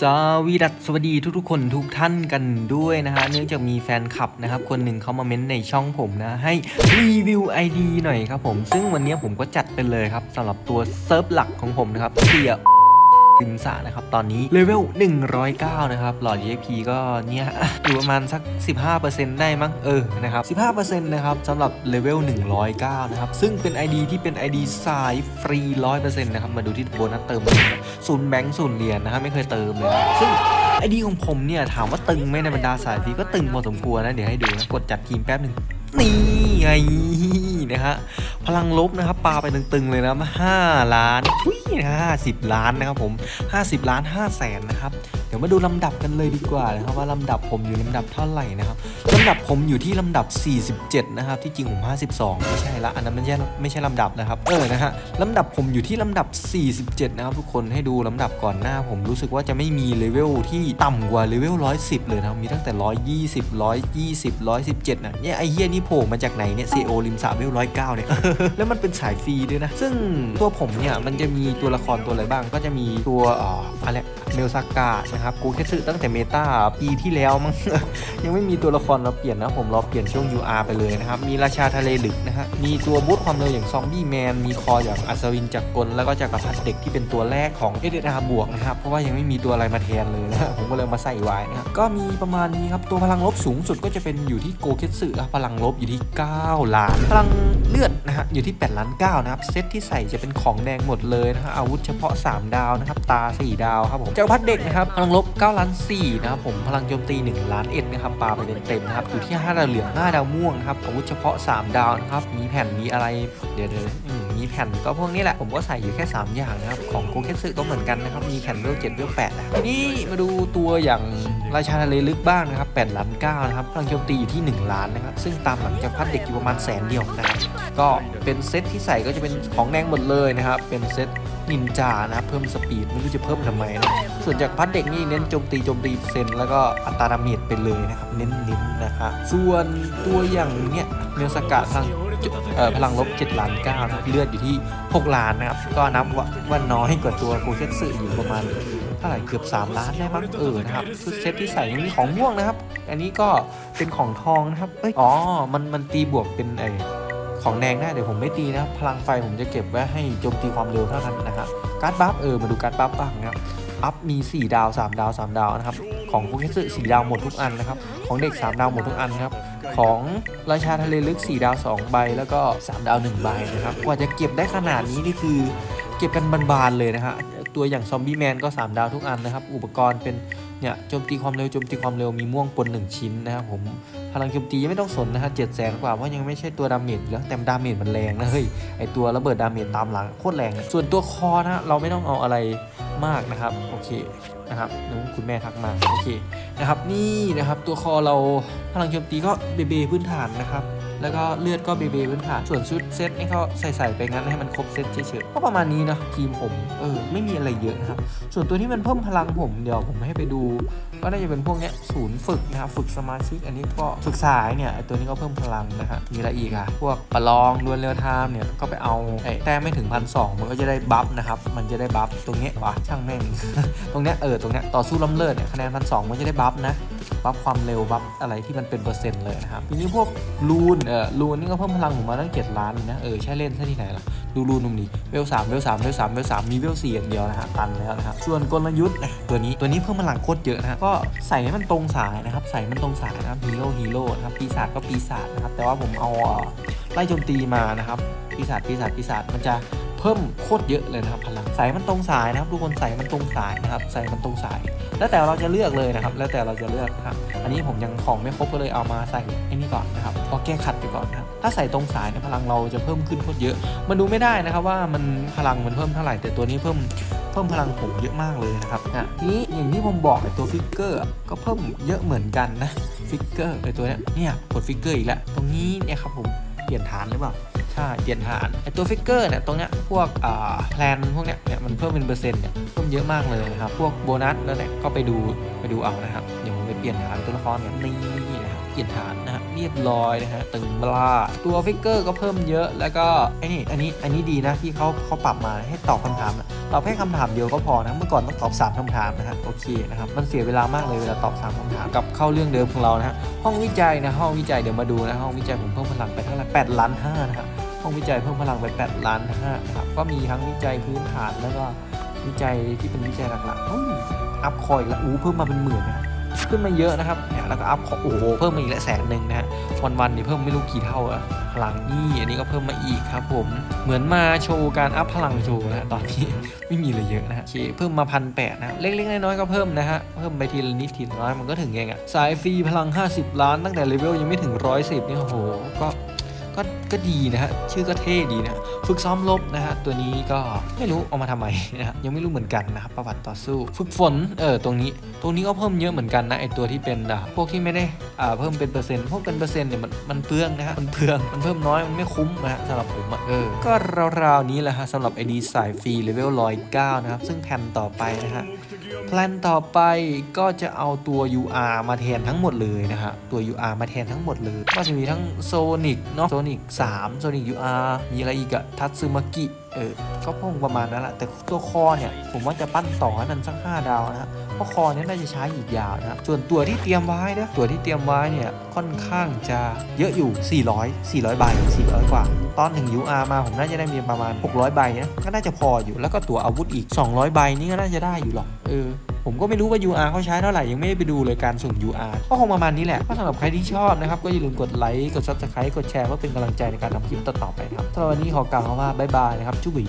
สวีดัสสวัสดีทุกๆคนทุกท่านกันด้วยนะฮะเนื่องจากมีแฟนคลับนะครับ คนหนึ่งเขามาเม้นในช่องผมนะ ให้รีวิว ID หน่อยครับผม ซึ่งวันนี้ผมก็จัดไปเลยครับสำหรับตัวเซิร์ฟหลักของผมนะครับเสีย ริมสระนะครับ ตอนนี้เลเวล 109 นะครับ หลอด EXP ก็เนี่ยอยู่ประมาณสัก 15%ได้มั้ง เออ นะครับ 15%นะครับสำหรับเลเวล 109 นะครับ ซึ่งเป็น ID ที่เป็น ID สายฟรี 100%นะครับ มาดูที่โบนัสเติมศูนย์แบงค์ศูนย์เหรียญนะฮะไม่เคยเติมเลยนะซึ่งไอดีของผมเนี่ย ถามว่าตึงไหมในบรรดาสายฟรีก็ตึงพอสมควรนะ เดี๋ยวให้ดูนะกดจัดทีมแป๊บหนึ่งนี่ไงนะฮะพลังลบนะครับปาไปตึงๆเลยนะมาห้าล้าน ทุยห้าสิบล้านนะครับผมห้าสิบล้านห้าแสนนะครับ ยวมาดูลำดับกันเลยดีกว่านะครับว่าลำดับผมอยู่ลำดับเท่าไหร่นะครับลำดับผมอยู่ที่ลำดับ 47 นะครับ ที่จริงผม 52 ไม่ใช่ละอันนั้นไม่ใช่ไม่ใช่ลำดับนะครับเออนะฮะลำดับผมอยู่ที่ลำดับ 47 นะครับทุกคนให้ดูลำดับก่อนหน้า ผมรู้สึกว่าจะไม่มีเลเวลที่ต่ำกว่าเลเวล 110 เลยนะครับมีตั้งแต่ 120 120 117นะเนี่ยไอเฮียนี่โผล่มาจากไหนเนี่ยซีโอริมสระเลเวล109เนี่ยแล้วมันเป็นสายฟรีด้วยนะซึ่งตัวผมเนี่ยมันจะมีตัวละครตัวอะไรบ้างก็จะมีตัวอ่ออะไรเมลซากะนะครับกูแค่ซื้อตั้งแต่เมตาปีที่แล้วมั้งยังไม่มีตัวละครเราเปลี่ยนนะผมรอเปลี่ยนช่วง UR ไปเลยนะครับ มีราชาทะเลลึกนะฮะมีตัวบูทความเร็วอย่างซอมบี้แมนมีคออย่างอัศวินจักรกลแล้วก็จักรพรรดิเด็กที่เป็นตัวแรกของเอเดอาบวกนะครับเพราะว่ายังไม่มีตัวอะไรมาแทนเลยนะฮะผมก็เลยมาใส่ไว้นะครับก็มีประมาณนี้ครับตัวพลังลบสูงสุดก็จะเป็นอยู่ที่โกเคสึพลังลบอยู่ที่ 9 ล้าน พลังเลือดนะฮะอยู่ที่8ล้าน9นะครับเซตที่ใส่จะเป็นของแดงหมดเลยนะฮะอาวุธเฉพาะ 3 ดาวนะครับตา 4 ดาวครับผมจักรพรรดิเด็กนะครับพลังลบ9ล้าน4นะครับผมพลังโจมตี1ล้านเอ็ดนะครับปาไปเต็มๆนะครับอยู่ที่5ดาวเหลือง5ดาวม่วงนะครับอาวุธเฉพาะ 3 ดาวนะครับมีแผ่นมีอะไรเดี๋ยวเดี๋ยวอื มีแผ่นก็พวกนี้แหละ ผมก็ใส่อยู่แค่ 3 อย่างนะครับ ของโกเคสึก็เหมือนกันนะครับ มีแผ่นเวล7เวล8นะทีนี้มาดูตัวอย่างราชาทะเลลึกบ้างนะครับแปดล้านเก้านะครับพลังโจมตีอยู่ที่ 1 ล้านนะครับ ซึ่งตามหลังจากพัดเด็กอยู่ประมาณแสนเดียวนะครับก็เป็นเซตที่ใส่ก็จะเป็นของแดงหมดเลยนะครับเป็นเซตนินจานะครับเพิ่มสปีดไม่รู้จะเพิ่มทำไมนะ ส่วนจากพัดเด็กนี่เน้นโจมตีโจมตีเซนแล้วก็อัตราดาเมจไปเลยนะครับเน้นๆนะครับส่วนตัวอย่างเนี้ยเมลสกะทางพลังลบ7ล้าน9นะครับเลือดอยู่ที่ 6 ล้านนะครับ ก็นับว่าว่าน้อยกว่าตัวโกเคนสึอยู่ประมาณเท่าไหร่เกือบ 3 ล้านได้มั้งเออนะครับชุดเซตที่ใส่นี่มีของม่วงนะครับ อันนี้ก็เป็นของทองนะครับเอ้ยอ๋อมันมันตีบวกเป็นไอของแดงได้เดี๋ยวผมไม่ตีนะพลังไฟผมจะเก็บไว้ให้โจมตีความเร็วเท่านั้นนะครับการ์ดบัฟเออมาดูการ์ดบัฟบ้างนะครับ อัพมี 4 ดาว 3 ดาว 3 ดาวนะครับ ของพวกนี้สี่ดาวหมดทุกอันนะครับ ของเด็ก 3 ดาวหมดทุกอันครับ ของราชาทะเลลึก 4 ดาว 2 ใบ แล้วก็ 3 ดาว 1 ใบนะครับ กว่าจะเก็บได้ขนาดนี้นี่คือเก็บกันบานๆเลยนะฮะ ตัวอย่างซอมบี้แมนก็ 3 ดาวทุกอันนะครับ อุปกรณ์เป็นเนี่ยโจมตีความเร็วโจมตีความเร็วมีม่วงปน1 ชิ้นนะครับผมพลังโจมตียังไม่ต้องสนนะฮะเจ็ดแสนกว่าเพราะยังไม่ใช่ตัวดาเมจแล้วแต่ดาเมจมันแรงนะเฮ้ยไอตัวระเบิดดาเมจตามหลังโคตรแรง ส่วนตัวคอนะเราไม่ต้องเอาอะไร มากนะครับโอเคนะครับนู้คุณแม่ทักมาโอเคนะครับนี่นะครับตัวคอเราพลังโจมตีก็เบเบพื้นฐานนะครับ แล้วก็เลือดก็เบเบพื้นฐานส่วนชุดเซตนี่ก็ใส่ใส่ๆไปงั้นให้มันครบเซตเฉยๆก็ประมาณนี้นะทีมผมเออไม่มีอะไรเยอะนะครับส่วนตัวที่มันเพิ่มพลังผมเดี๋ยวผมให้ไปดู ก็น่าจะเป็นพวกเนี้ยศูนย์ฝึกนะครับฝึกสมาชิกอันนี้ก็ฝึกสายเนี่ยตัวนี้ก็เพิ่มพลังนะฮะมีอะไรอีกอะพวกประลองดวลเรียวไทม์เนี่ยก็ไปเอาไอ้แต้มไม่ถึงพันสองมันก็จะได้บัฟนะครับมันจะได้บัฟตรงเนี้ยวะช่างแม่งตรงเนี้ยเออตรงเนี้ยต่อสู้ล้ำเลิศเนี่ยคะแนนพันสองมันจะได้บัฟนะ บัฟความเร็วบัฟอะไรที่มันเป็นเปอร์เซ็นต์เลยนะครับทีนี้พวกรูนเออรูนนี่ก็เพิ่มพลังผมมาตั้งเจ็ดล้านนะเออใช่เล่นซะที่ไหนล่ะดูรูนตรงนี้เวลสามเวลสามเวลสามเวลสามมีเวลสี่อย่างเดียวนะฮะตันแล้วนะครับส่วนกลยุทธ์นะตัวนี้ตัวนี้เพิ่มพลังโคตรเยอะนะก็ใส่ให้มันตรงสายนะครับใส่ให้มันตรงสายนะครับฮีโร่ฮีโร่นะครับปีศาจก็ปีศาจนะครับแต่ว่าผมเอาไล่โจมตีมานะครับปีศาจปีศาจปีศาจมันจะ เพิ่มโคตรเยอะเลยนะครับพลังใส่มันตรงสายนะครับทุกคนใส่มันตรงสายนะครับใส่มันตรงสาย แล้วแต่เราจะเลือกเลยนะครับ แล้วแต่เราจะเลือกนะครับอันนี้ผมยังของไม่ครบก็เลยเอามาใส่ไอ้นี่ก่อนนะครับพอแก้ขัดไปก่อนนะครับถ้าใส่ตรงสายเนี่ยพลังเราจะเพิ่มขึ้นโคตรเยอะ มันดูไม่ได้นะครับว่ามันพลังมันเพิ่มเท่าไหร่แต่ตัวนี้เพิ่มเพิ่มพลังผมเยอะมากเลยนะครับอะทีนี้อย่างที่ผมบอกไอ้ตัวฟิกเกอร์ก็เพิ่มเยอะเหมือนกันนะฟิกเกอร์ไอ้ตัวเนี้ยเนี่ยกดฟิกเกอร์อีกแล้วตรงนี้เนี่ยครับผมเปลี่ยนฐานหรือเปล่า ใช่เปลี่ยนฐานไอตัวฟิกเกอร์เนี่ยตรงเนี้ยพวกอ่าแพลนพวกเนี้ยเนี่ยมันเพิ่มเป็นเปอร์เซ็นต์เนี่ยเพิ่มเยอะมากเลยนะครับพวกโบนัสแล้วเนี่ยก็ไปดูไปดูเอานะครับเดี๋ยวผมไปเปลี่ยนฐานตัวละครกันนี่นะครับียนฐานนะฮะเรียบร้อยนะฮะตึงบลาตัวฟิกเกอร์ก็เพิ่มเยอะแล้วก็ไอ้นี่อันนี้อันนี้ดีนะที่เขาเขาปรับมาให้ตอบคำถามอะตอบแค่คำถามเดียวก็พอนะเมื่อก่อนต้องตอบสามคำถามนะฮะโอเคนะครับมันเสียเวลามากเลยเวลาตอบสามคำถามกับเข้าเรื่องเดิมของเรานะฮะห้องวิจัยนะห้องวิจัยเดี๋ยวมาดูนะห้องวิจัยผมเพิ่มพลังไปเท่าไหร่แปดล้านห้านะฮะห้องวิจัยเพิ่มพลังไป8ล้านห้านะครับก็มีทั้งวิจัยพื้นฐานแล้วก็วิจัยที่เป็นวิจัยหลักๆอัพคอยแล้วอู้เพิ่มมาเป็นหมื่นนะ ขึ้นมาเยอะนะครับแล้วก็อัพของโอ้โหเพิ่มมาอีกละแสนหนึ่งนะฮะวันๆนี่เพิ่มไม่รู้กี่เท่าอะพลังนี่อันนี้ก็เพิ่มมาอีกครับ ผมเหมือนมาโชว์การอัพพลังโชว์นะตอนนี้ไม่มีอะไรเยอะนะฮะโอเคเพิ่มมาพันแปดนะเล็กๆน้อยๆก็เพิ่มนะฮะเพิ่มไปทีละนิดทีละน้อยมันก็ถึงเองอะสายฟรีพลัง 50 ล้านตั้งแต่เลเวลยังไม่ถึง 110นี่โอ้โหก็ ก็ก็ดีนะฮะชื่อก็เท่ดีนะฝึกซ้อมรบนะฮะตัวนี้ก็ไม่รู้เอามาทำไมนะฮะยังไม่รู้เหมือนกันนะครับประวัติต่อสู้ ฝึกฝนเออตรงนี้ตรงนี้ก็เพิ่มเยอะเหมือนกันนะไอตัวที่เป็นอะพวกที่ไม่ได้อ่าเพิ่มเป็นเปอร์เซ็นต์พวกเป็นเปอร์เซ็นต์เนี่ยมันมันเปลืองนะฮะมันเปลืองมันเพิ่มน้อยมันไม่คุ้มนะฮะสำหรับผมอะเออก็ราวๆนี้แหละฮะสำหรับไอดีสายฟรีเลเวล109นะครับซึ่งแผ่นต่อไปนะฮะ แพลนต่อไปก็จะเอาตัว UR มาแทนทั้งหมดเลยนะฮะ ตัว UR มาแทนทั้งหมดเลย ก็จะมีทั้ง Sonic เนาะ Sonic 3 Sonic UR มีอะไรอีกอะทัตซึมากิเออ ก็คงประมาณนั้นแหละ แต่ตัวคอเนี่ย ผมว่าจะปั้นต่อให้มันสัก5ดาวนะฮะเพราะคอเนี่ยน่าจะใช้อีกยาวนะฮะส่วนตัวที่เตรียมไว้นะตัวที่เตรียมไว้เนี่ยค่อนข้างจะเยอะอยู่ 400 400ใบ400กว่า ตอนถึง UR มาผมน่าจะได้มีประมาณ 600 ใบนะก็น่าจะพออยู่แล้วก็ตัวอาวุธอีก 200 ใบนี่ก็น่าจะได้อยู่หรอกเออผมก็ไม่รู้ว่า UR เขาใช้เท่าไหร่ ยังไม่ได้ไปดูเลยการสุ่ม UR ก็คงประมาณนี้แหละก็สำหรับใครที่ชอบนะครับ ก็อย่าลืมกดไลค์ กด Subscribe กดแชร์เพื่อเป็นกำลังใจในการทำคลิปต่อๆไปนะครับสำหรับวันนี้ขอกล่าวคำว่าบ๊ายบายนะครับ จุ๊บ